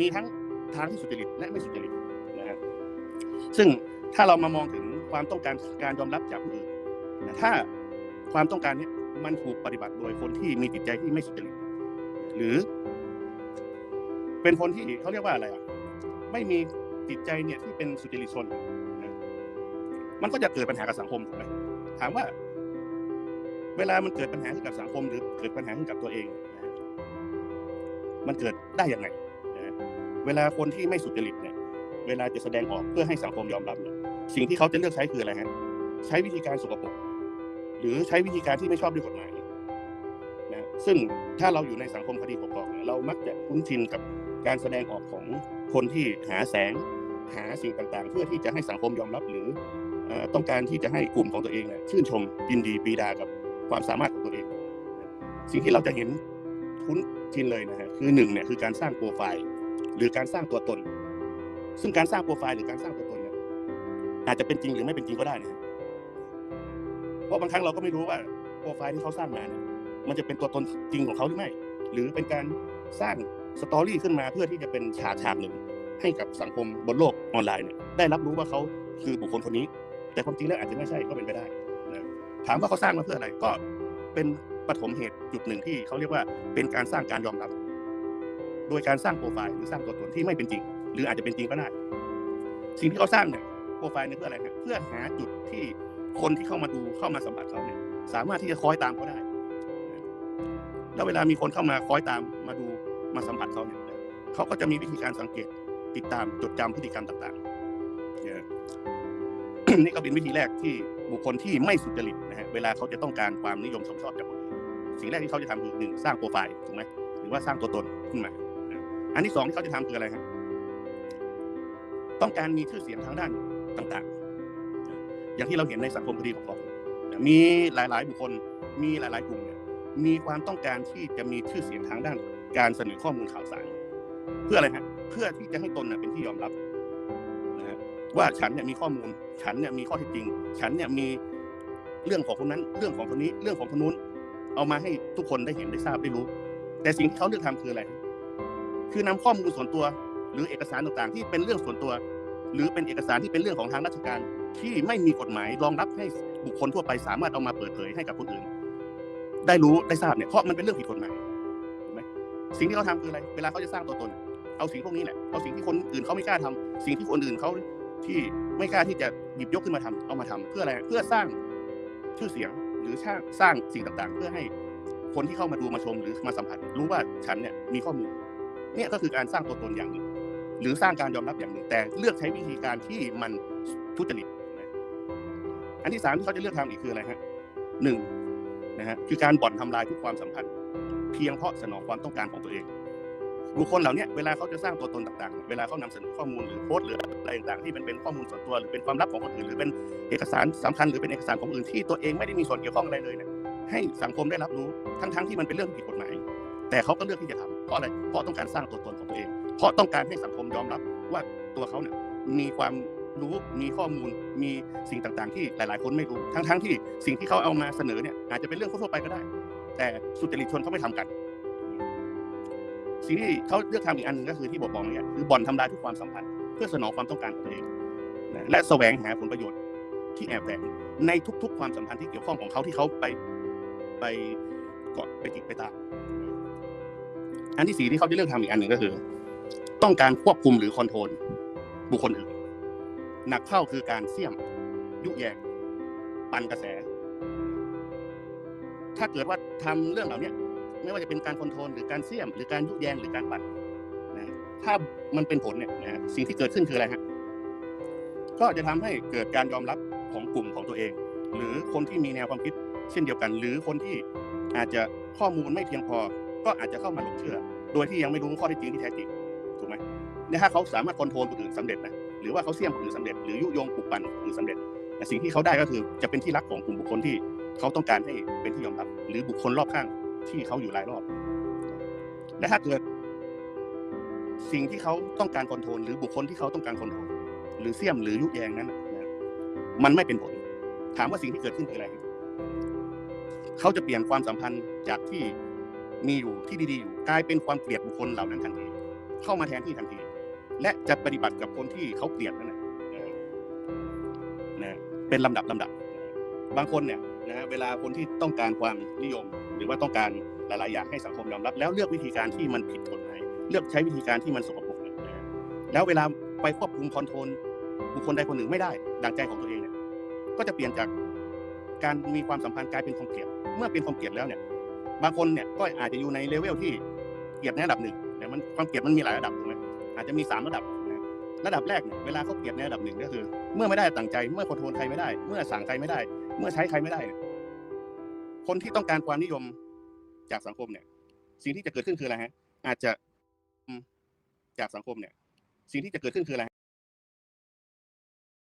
มีทั้งทางที่สุจริตและไม่สุจริตนะฮะซึ่งถ้าเรามามองถึงความต้องการการยอมรับจากผู้อื่นนะถ้าความต้องการนี้มันถูกปฏิบัติโดยคนที่มีจิตใจที่ไม่สุจริตหรือ เป็นคนที่เขาเรียกว่าอะไรอะไม่มีจิตใจเนี่ยที่เป็นสุจริตชนนะมันก็จะเกิดปัญหากับสังคมถูกไหมถามว่า เวลามันเกิดปัญหาขึ้นกับสังคมหรือเกิดปัญหาขึ้นกับตัวเองนะฮะมันเกิดได้ยังไง เวลาคนที่ไม่สุจริตเนี่ย เวลาจะแสดงออกเพื่อให้สังคมยอมรับเนี่ยสิ่งที่เขาจะเลือกใช้คืออะไรฮะใช้วิธีการสกปรกหรือใช้วิธีการที่ไม่ชอบด้วยกฎหมายนะซึ่งถ้าเราอยู่ในสังคมคดีปกครองเนี่ยเรามักจะคุ้นชินกับการแสดงออกของคนที่หาแสงหาสิ่งต่างๆ เพื่อที่จะให้สังคมยอมรับหรือเอ่อต้องการที่จะให้กลุ่มของตัวเองเนี่ยชื่นชมยินดีปรีดากับความสามารถของตัวเอง สิ่งที่เราจะเห็นคุ้นชินเลยนะฮะคือหนึ่งเนี่ยคือการสร้างโปรไฟล์ หรือการสร้างตัวตน ซึ่งการสร้างโปรไฟล์หรือการสร้างตัวตนเนี่ยอาจจะเป็นจริงหรือไม่เป็นจริงก็ได้นะเพราะบางครั้งเราก็ไม่รู้ว่าโปรไฟล์ที่เขาสร้างมาเนี่ยมันจะเป็นตัวตนจริงของเขาหรือไม่ หรือเป็นการสร้างสตอรี่ขึ้นมาเพื่อที่จะเป็นฉากฉากหนึ่ง ให้กับสังคมบนโลกออนไลน์เนี่ยได้รับรู้ว่าเขาคือบุคคลคนนี้ แต่ความจริงแล้วอาจจะไม่ใช่ก็เป็นไปได้นะถามว่าเขาสร้างมาเพื่ออะไรก็เป็นปฐมเหตุจุดหนึ่งที่เขาเรียกว่าเป็นการสร้างการยอมรับ โดยการสร้างโปรไฟล์หรือสร้างตัวตนที่ไม่เป็นจริง หรืออาจจะเป็นจริงก็ได้ สิ่งที่เขาสร้างเนี่ยโปรไฟล์เนี่ยเพื่ออะไรครับเพื่อหาจุดที่คนที่เข้ามาดูเข้ามาสัมผัสเขาเนี่ยสามารถที่จะคอยตามเขาได้ แล้วเวลามีคนเข้ามาคอยตามมาดูมาสัมผัสเขาเนี่ยเขาก็จะมีวิธีการสังเกตติดตามจดจำพฤติกรรมต่างๆนี่ก็เป็นวิธีแรกที่บุคคลที่ไม่สุจริตนะฮะเวลาเขาจะต้องการความนิยมชมชอบจากคนอื่นสิ่งแรกที่เขาจะทำคือหนึ่งสร้างโปรไฟล์ถูกไหมหรือว่าสร้างตัวตนขึ้นมา อันที่สองที่เขาจะทำคืออะไรฮะต้องการมีชื่อเสียงทางด้านต่างๆ อย่างที่เราเห็นในสังคมคดีปกครองนะมีหลายๆ บุคคล มีหลายๆกลุ่มเนี่ยมีความต้องการที่จะมีชื่อเสียงทางด้าน การเสนอข้อมูลข่าวสาร เพื่ออะไรฮะ เพื่อที่จะให้ตนเป็นที่ยอมรับนะฮะว่าฉันเนี่ยมีข้อมูล ฉันเนี่ยมีข้อเท็จจริง ฉันเนี่ยมีเรื่องของคนนั้น เรื่องของคนนี้ เรื่องของคนนู้น เอามาให้ทุกคนได้เห็นได้ทราบได้รู้ แต่สิ่งที่เขาเลือกทำคืออะไร คือนำข้อมูลส่วนตัว หรือเอกสารต่างๆ ที่เป็นเรื่องส่วนตัว หรือเป็นเอกสารที่เป็นเรื่องของทางราชการ ที่ไม่มีกฎหมายรองรับให้บุคคลทั่วไปสามารถเอามาเปิดเผยให้กับคนอื่น ได้รู้ได้ทราบเนี่ยเพราะมันเป็นเรื่องผิดกฎหมายถูกไหมสิ่งที่เขาทำคืออะไร เวลาเขาจะสร้างตัวตน เอาสิ่งพวกนี้แหละเอาสิ่งที่คนอื่นเขาไม่กล้าทำสิ่งที่คนอื่นเขาที่ไม่กล้าที่จะหยิบยกขึ้นมาทำเอามาทำเพื่ออะไรเพื่อสร้างชื่อเสียงหรือสร้างสร้างสิ่งต่างๆ เพื่อให้คนที่เข้ามาดูมาชมหรือมาสัมผัสรู้ว่าฉันเนี่ยมีข้อมูล เนี่ยก็คือการสร้างตัวตนอย่างหนึ่งหรือสร้างการยอมรับอย่างหนึ่งแต่เลือกใช้วิธีการที่มันทุจริตอันที่สามที่เขาจะเลือกทำอีกคืออะไรฮะหนึ่งนะฮะคือการบ่อนทำลายทุกความสัมพันธ์ เพียงเพราะสนองความต้องการของตัวเองบุคคลเหล่านี้เวลาเขาจะสร้างตัวตนต่างๆ เวลาเขานำเสนอข้อมูลหรือโพสต์หรืออะไรต่างๆที่มันเป็นข้อมูลส่วนตัวหรือเป็นความลับของคนอื่นหรือเป็นเอกสารสำคัญหรือเป็นเอกสารของคนอื่นที่ตัวเองไม่ได้มีส่วนเกี่ยวข้องอะไรเลยเนี่ยให้สังคมได้รับรู้ทั้งๆที่มันเป็นเรื่องผิดกฎหมายแต่เขาก็เลือกที่จะทำ เพราะอะไรเพราะต้องการสร้างตัวตนของตัวเอง เพราะต้องการให้สังคมยอมรับว่าตัวเขาเนี่ยมีความรู้มีข้อมูลมีสิ่งต่างๆ ที่หลายๆ คนไม่รู้ทั้งๆที่สิ่งที่เขาเอามาเสนอเนี่ยอาจจะเป็นเรื่องทั่วๆไปก็ได้ แต่สุจริตชนเขาไม่ทำกัน สิ่งที่เขาเลือกทำอีกอันหนึงก็คือที่บอกบอกเนี่ยคือบ่อนทำลายทุกความสัมพันธ์เพื่อสนองความต้องการของตัวเองและแสวงหาผลประโยชน์ที่แอบแฝงในทุก ๆ ความสัมพันธ์ที่เกี่ยวข้องของเขาที่เขาไปไปเกาะไปจิกไปตาม อันที่สี่ที่เขาจะเลือกทำอีกอันหนึ่งก็คือ ต้องการควบคุมหรือคอนโทรลบุคคลอื่น หนักเข้าคือการเสี่ยม ยุแยงปั่นกระแส ถ้าเกิดว่าทำเรื่องเหล่านี้ไม่ว่าจะเป็นการคอนโทรลหรือการเสี่ยม หรือการยุแยงหรือการปั่นนะถ้ามันเป็นผลเนี่ยนะสิ่งที่เกิดขึ้นคืออะไรฮะก็จะทำให้เกิดการยอมรับของกลุ่มของตัวเอง หรือคนที่มีแนวความคิดเช่นเดียวกัน หรือคนที่อาจจะข้อมูลไม่เพียงพอ ก็อาจจะเข้ามาหลงเชื่อ โดยที่ยังไม่รู้ข้อเท็จจริงที่แท้จริงถูกไหมเนี่ยถ้าเขาสามารถคอนโทรลคนอื่นสำเร็จนะหรือว่าเขาเสี่ยมคนอื่นสำเร็จหรือยุยงปลุกปั่นคนอื่นสำเร็จแต่สิ่งที่เขาได้ก็คือจะเป็นที่รักของกลุ่มบุคคลที่เขาต้องการให้เป็นที่ยอมรับ หรือบุคคลรอบข้างที่เขาอยู่รายรอบ และถ้าเกิด สิ่งที่เขาต้องการคอนโทรลหรือบุคคลที่เขาต้องการคอนโทรลหรือเสี่ยมหรือยุแยงนั้นนะมันไม่เป็นผล ถามว่าสิ่งที่เกิดขึ้นคืออะไร เขาจะเปลี่ยนความสัมพันธ์จากที่ มีอยู่ที่ดีๆอยู่กลายเป็นความเกลียดบุคคลเหล่านั้นทันทีเข้ามาแทนที่ทันที และจะปฏิบัติกับคนที่เขาเกลียดนั่นแหละนะเป็นลำดับลำดับ บางคนเนี่ยนะฮะเวลาคนที่ต้องการความนิยม หรือว่าต้องการหลาย ๆ อย่างให้สังคมยอมรับ แล้วเลือกวิธีการที่มันผิดกฎหมายเลือกใช้วิธีการที่มันสกปรกเนี่ยนะฮะแล้วเวลาไปควบคุมคอนโทรลบุคคลใดคนหนึ่งไม่ได้ดังใจของตัวเองเนี่ยก็จะเปลี่ยนจากการมีความสัมพันธ์กลายเป็นความเกลียด เมื่อเป็นความเกลียดแล้วเนี่ย บางคนเนี่ยก็อาจจะอยู่ในเลเวลที่เกลียดในระดับหนึ่งแต่มันความเกลียดมันมีหลายระดับถูกไหมอาจจะมีสามระดับนะระดับแรกเนี่ยเวลาเขาเกลียดในระดับหนึ่งก็คือ เมื่อไม่ได้ตั้งใจ เมื่อคอนโทรลใครไม่ได้ เมื่อสั่งใครไม่ได้ เมื่อใช้ใครไม่ได้ คนที่ต้องการความนิยมจากสังคมเนี่ย สิ่งที่จะเกิดขึ้นคืออะไรฮะอาจจะจากสังคมเนี่ย สิ่งที่จะเกิดขึ้นคืออะไร